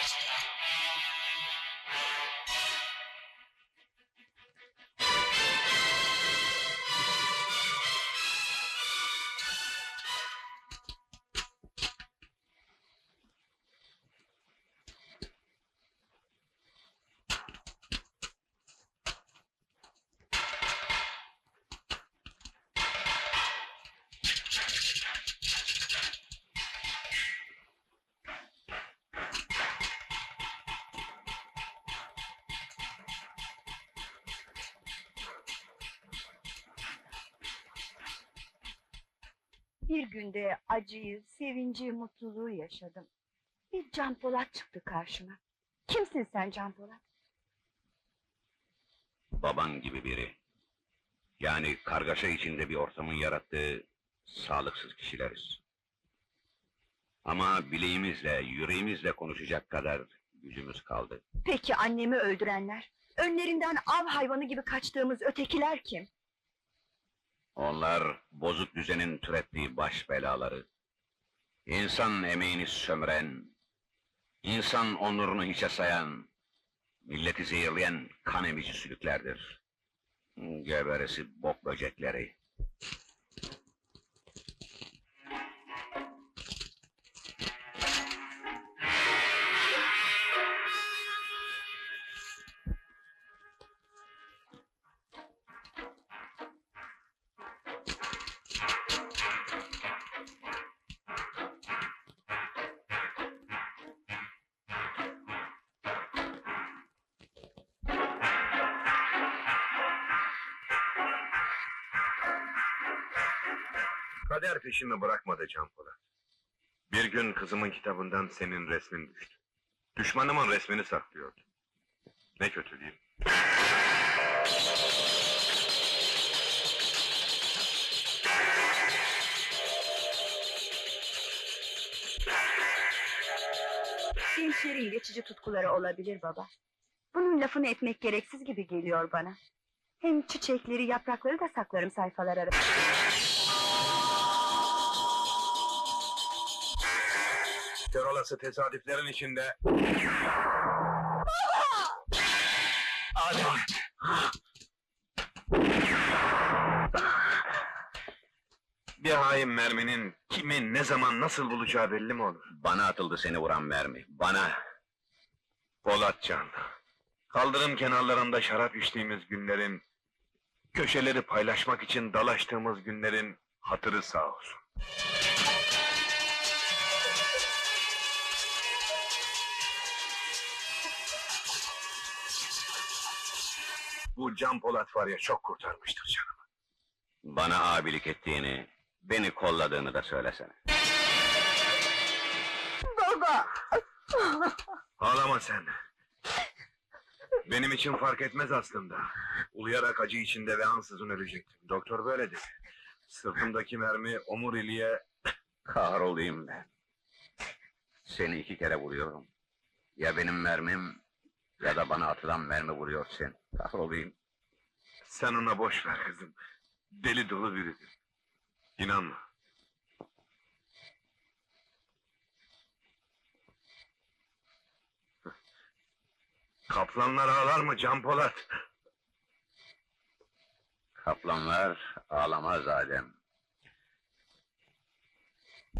Thank you. Bir günde acıyı, sevinci, mutluluğu yaşadım. Bir Can Polat çıktı karşıma. Kimsin sen Can Polat? Baban gibi biri. Yani kargaşa içinde bir ortamın yarattığı sağlıksız kişileriz. Ama bileğimizle, yüreğimizle konuşacak kadar gücümüz kaldı. Peki annemi öldürenler? Önlerinden av hayvanı gibi kaçtığımız ötekiler kim? Onlar bozuk düzenin türettiği baş belaları. İnsan emeğini sömüren, insan onurunu hiçe sayan, milleti zehirleyen kan emici sülüklerdir. Geberesi bok böcekleri. Kader peşimi bırakmadı Can Polat. Bir gün kızımın kitabından senin resmin düştü. Düşmanımın resmini saklıyordu. Ne kötü değil mi? Geçici tutkuları olabilir baba. Bunun lafını etmek gereksiz gibi geliyor bana. Hem çiçekleri, yaprakları da saklarım sayfalar arasında. Kör olası tesadüflerin içinde... Adem! Bir hain merminin kimin, ne zaman, nasıl bulacağı belli mi olur? Bana atıldı seni vuran mermi, bana! Polatcan. Kaldırım kenarlarında şarap içtiğimiz günlerin... ...köşeleri paylaşmak için dalaştığımız günlerin hatırı sağ olsun. Bu Can Polat var ya çok kurtarmıştır canımı. Bana abilik ettiğini, beni kolladığını da söylesene. Baba! Ağlama sen. Benim için fark etmez aslında. Uluyarak acı içinde ve ansızın ölecektim. Doktor böyle dedi. Sırtımdaki mermi omuriliğe... Kahrolayım ben. Seni iki kere vuruyorum. Ya benim mermim, ya da bana atılan mermi vuruyor seni. Kahrolayım. Sen ona boş ver kızım. Deli dolu biridir. İnanma. Kaplanlar ağlar mı Can Polat? Kaplanlar ağlamaz Adem.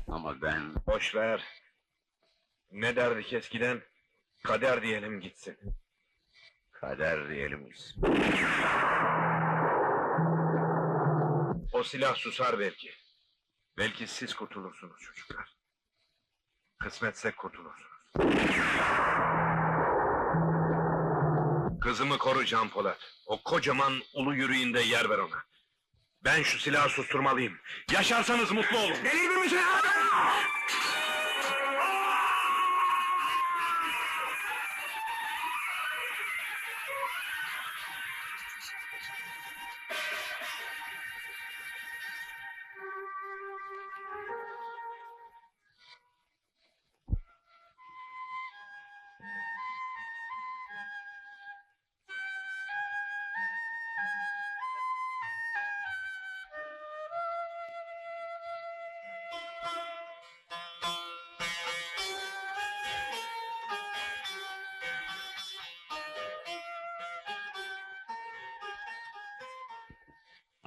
Ama ben Boş ver. Ne derdik eskiden? Kader diyelim gitsin. kader diyelim biz. O silah susar belki. Belki siz kurtulursunuz çocuklar. Kısmetse kurtulursunuz. Kızımı koru Can Polat. O kocaman ulu yüreğinde yer ver ona. Ben şu silahı susturmalıyım. Yaşarsanız mutlu olun. Deli mi misin?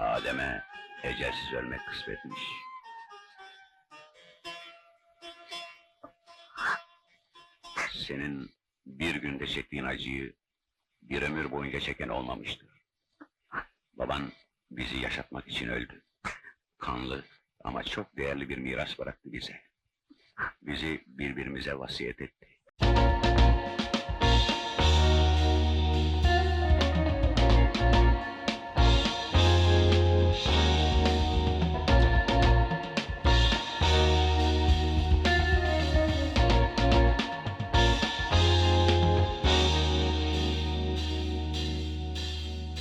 Adem'e ecelsiz ölmek kısmetmiş. Senin bir günde çektiğin acıyı bir ömür boyunca çeken olmamıştır. Baban bizi yaşatmak için öldü. Kanlı ama çok değerli bir miras bıraktı bize. Bizi birbirimize vasiyet etti.